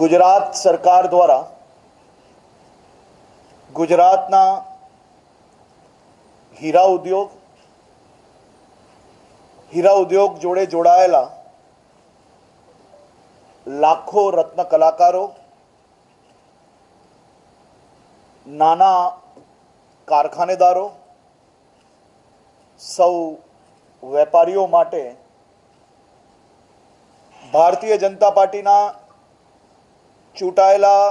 ગુજરાત સરકાર દ્વારા ગુજરાતના હીરા ઉદ્યોગ હીરા ઉદ્યોગ જોડે જોડાયેલા લાખો રત્ન કલાકારો, નાના કારખાનેદારો, સૌ વેપારીઓ માટે ભારતીય જનતા પાર્ટીના ચૂંટાયેલા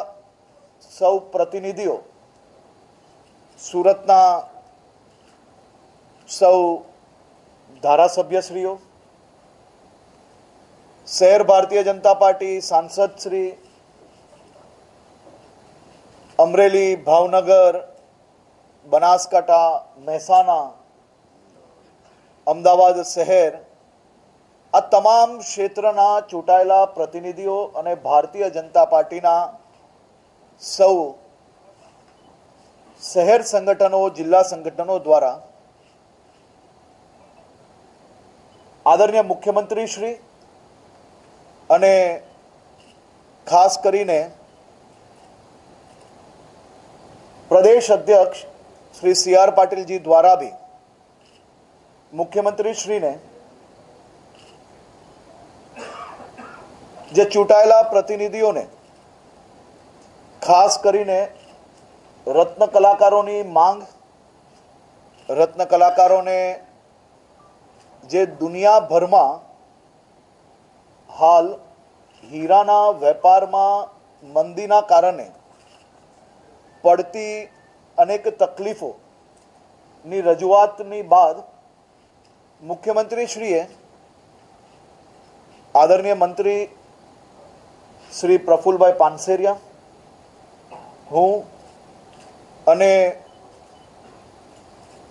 સૌ પ્રતિનિધિઓ, સુરતના સૌ ધારાસભ્યશ્રીઓ, શહેર ભારતીય જનતા પાર્ટી સાંસદ શ્રી અમરેલી ભાવનગર, બનાસકાંઠા, મહેસાણા, અમદાવાદ શહેર તમામ ક્ષેત્રના ચૂંટાયેલા પ્રતિનિધિઓ અને ભારતીય જનતા પાર્ટીના સૌ શહેર સંગઠનો, જિલ્લા સંગઠનો દ્વારા આદરણીય મુખ્યમંત્રી શ્રી અને ખાસ કરીને પ્રદેશ અધ્યક્ષ શ્રી સી આર પાટીલજી દ્વારા બી મુખ્યમંત્રી શ્રીને જે ચૂંટાયેલા પ્રતિનિધિઓને, ખાસ કરીને રત્ન કલાકારોની માંગ, રત્ન કલાકારોને જે દુનિયાભરમાં હાલ હીરાના વેપારમાં મંદીના કારણે પડતી અનેક તકલીફોની રજૂઆતની બાદ મુખ્યમંત્રીશ્રીએ આદરણીય મંત્રી શ્રી પ્રફુલભાઈ પાનસેરિયા. હું અને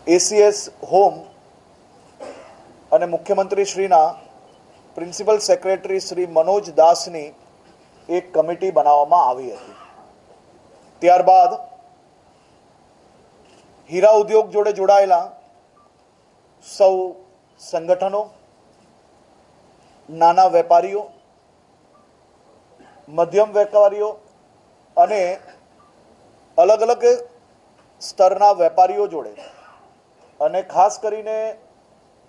એસીએસ હોમ અને મુખ્યમંત્રી શ્રીના પ્રિન્સિપલ સેક્રેટરી શ્રી મનોજ દાસની એક કમિટી બનાવવામાં આવી હતી. ત્યારબાદ હીરા ઉદ્યોગ જોડે જોડાયેલા સૌ સંગઠનો, નાના વેપારીઓ મધ્યમ વેપારીઓ અને અલગ અલગ સ્તરના વેપારીઓ જોડે. અને ખાસ કરીને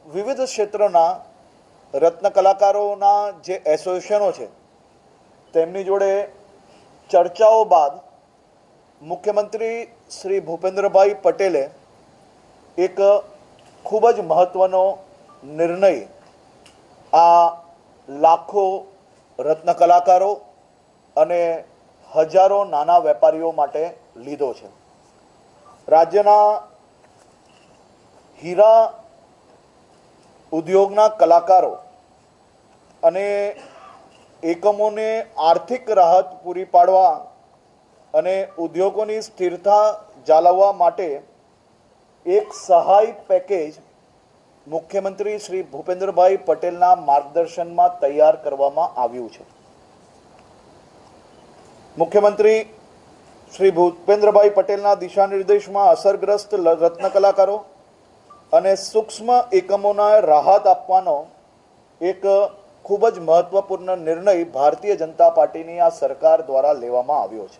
વિવિધ ક્ષેત્રના રત્ન કલાકારોના જે એસોસિએશનો છે, તેમની જોડે ચર્ચાઓ બાદ મુખ્યમંત્રી શ્રી ભૂપેન્દ્રભાઈ પટેલે એક ખૂબ જ મહત્વનો નિર્ણય આ લાખો રત્ન કલાકારો અને હજારો નાના વેપારીઓ માટે લીધો છે. રાજ્યના હીરા ઉદ્યોગના કલાકારો અને એકમોને આર્થિક રાહત પૂરી પાડવા અને ઉદ્યોગોની સ્થિરતા જાળવવા માટે એક સહાય પેકેજ મુખ્યમંત્રી શ્રી ભૂપેન્દ્રભાઈ પટેલના માર્ગદર્શનમાં તૈયાર કરવામાં આવ્યું છે. મુખ્યમંત્રી શ્રી ભૂપેન્દ્રભાઈ પટેલના દિશા નિર્દેશમાં અસરગ્રસ્ત રત્ન કલાકારો અને સૂક્ષ્મ એકમોના રાહત આપવાનો એક ખૂબ જ મહત્વપૂર્ણ નિર્ણય ભારતીય જનતા પાર્ટીની આ સરકાર દ્વારા લેવામાં આવ્યો છે.